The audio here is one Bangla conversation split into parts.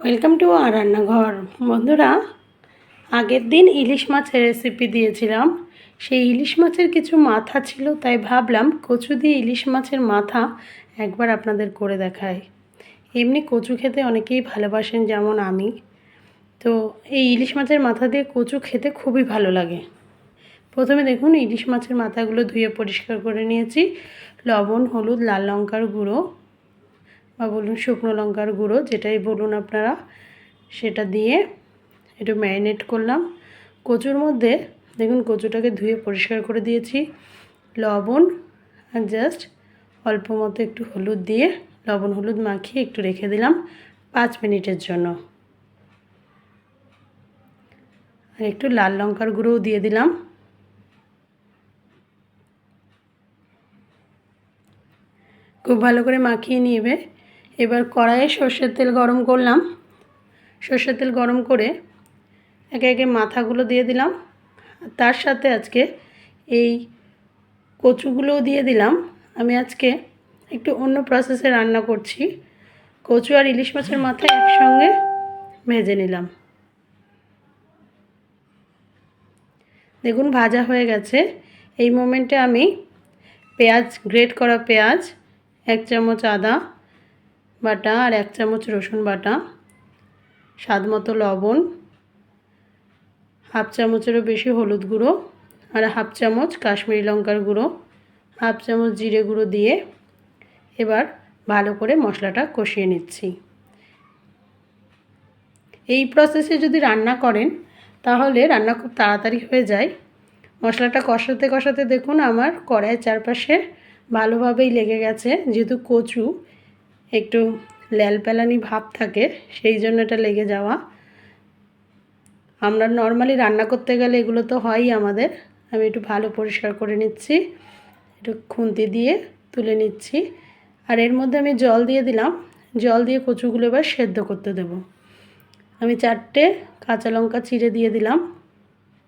ওয়েলকাম টু আর রান্নাঘর। বন্ধুরা, আগের দিন ইলিশ মাছের রেসিপি দিয়েছিলাম। সেই ইলিশ মাছের কিছু মাথা ছিল, তাই ভাবলাম কচু দিয়ে ইলিশ মাছের মাথা একবার আপনাদের করে দেখায় এমনি কচু খেতে অনেকেই ভালোবাসেন, যেমন আমি। তো এই ইলিশ মাছের মাথা দিয়ে কচু খেতে খুবই ভালো লাগে। প্রথমে দেখুন, ইলিশ মাছের মাথাগুলো ধুয়ে পরিষ্কার করে নিয়েছি। লবণ, হলুদ, লাল লঙ্কার গুঁড়ো। বা বলুন শুকনো লঙ্কার গুঁড়ো, যেটাই বলুন আপনারা, সেটা দিয়ে একটু ম্যারিনেট করলাম। কচুর মধ্যে দেখুন কচুটাকে ধুয়ে পরিষ্কার করে দিয়েছি। লবণ আর জাস্ট অল্প মতো একটু হলুদ দিয়ে লবণ হলুদ মাখিয়ে একটু রেখে দিলাম পাঁচ মিনিটের জন্য। আর একটু লাল লঙ্কার গুঁড়োও দিয়ে দিলাম। খুব ভালো করে মাখিয়ে নিবে এবার কড়াইয়ে সর্ষের তেল গরম করলাম। সর্ষের তেল গরম করে একে একে মাথাগুলো দিয়ে দিলাম। তার সাথে আজকে এই কচুগুলোও দিয়ে দিলাম। আমি আজকে একটু অন্য প্রসেসে রান্না করছি। কচু আর ইলিশ মাছের মাথা একসঙ্গে ভেজে নিলাম। দেখুন, ভাজা হয়ে গেছে। এই মোমেন্টে আমি পেঁয়াজ গ্রেট করা পেঁয়াজ, এক চামচ আদা বাটা আর এক চামচ রসুন বাটা, স্বাদ মতো লবণ, হাফ চামচেরও বেশি হলুদ গুঁড়ো আর হাফ চামচ কাশ্মীরি লঙ্কার গুঁড়ো, হাফ চামচ জিরে গুঁড়ো দিয়ে এবার ভালো করে মশলাটা কষিয়ে নিচ্ছি। এই প্রসেসে যদি রান্না করেন, তাহলে রান্না খুব তাড়াতাড়ি হয়ে যায়। মশলাটা কষাতে কষাতে দেখুন আমার কড়াইয়ের চারপাশে ভালোভাবেই লেগে গেছে, যেহেতু কচু একটু ল্যালপ্যালানি ভাব থাকে, সেই জন্য এটা লেগে যাওয়া। আমরা নর্মালি রান্না করতে গেলে এগুলো তো হয়ই আমাদের। আমি একটু ভালো পরিষ্কার করে নিচ্ছি, একটু খুন্তি দিয়ে তুলে নিচ্ছি। আর এর মধ্যে আমি জল দিয়ে দিলাম, জল দিয়ে কচুগুলো এবার সেদ্ধ করতে দেব। আমি চারটে কাঁচা লঙ্কা চিড়ে দিয়ে দিলাম।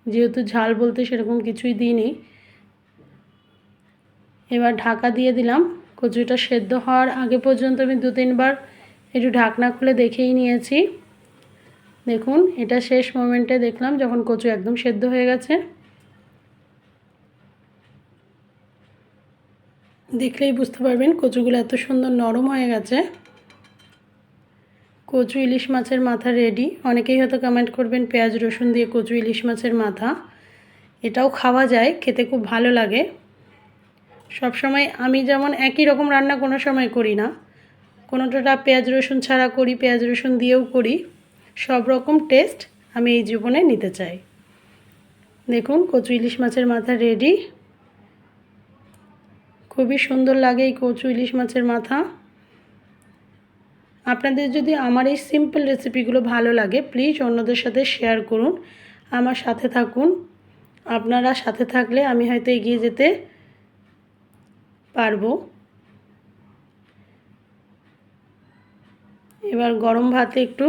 যেহেতু ঝাল বলতে সেরকম কিছুই দিইনি, এবার ঢাকা দিয়ে দিলাম। কচুটা সেদ্ধ হওয়ার আগে পর্যন্ত আমি দু তিনবার একটু ঢাকনা খুলে দেখেই নিয়েছি। দেখুন, এটা শেষ মোমেন্টে দেখলাম যখন কচু একদম সেদ্ধ হয়ে গেছে। দেখলেই বুঝতে পারবেন কচুগুলো এত সুন্দর নরম হয়ে গেছে। কচু ইলিশ মাছের মাথা রেডি অনেকেই হয়তো কমেন্ট করবেন, পেঁয়াজ রসুন দিয়ে কচু ইলিশ মাছের মাথা। এটাও খাওয়া যায়, খেতে খুব ভালো লাগে। সব সময় আমি যেমন একই রকম রান্না কোনো সময় করি না। কোনোটা পেঁয়াজ রসুন ছাড়া করি, পেঁয়াজ রসুন দিয়েও করি। সব রকম টেস্ট আমি এই জীবনে নিতে চাই। দেখুন, কচু ইলিশ মাছের মাথা রেডি খুবই সুন্দর লাগে এই কচু ইলিশ মাছের মাথা। আপনাদের যদি আমার এই সিম্পল রেসিপিগুলো ভালো লাগে প্লিজ অন্যদের সাথে শেয়ার করুন। আমার সাথে থাকুন। আপনারা সাথে থাকলে আমি হয়তো এগিয়ে যেতে পারব। এবার গরম ভাতে একটু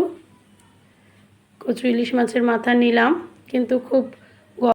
কচু ইলিশ মাছের মাথা নিলাম কিন্তু খুব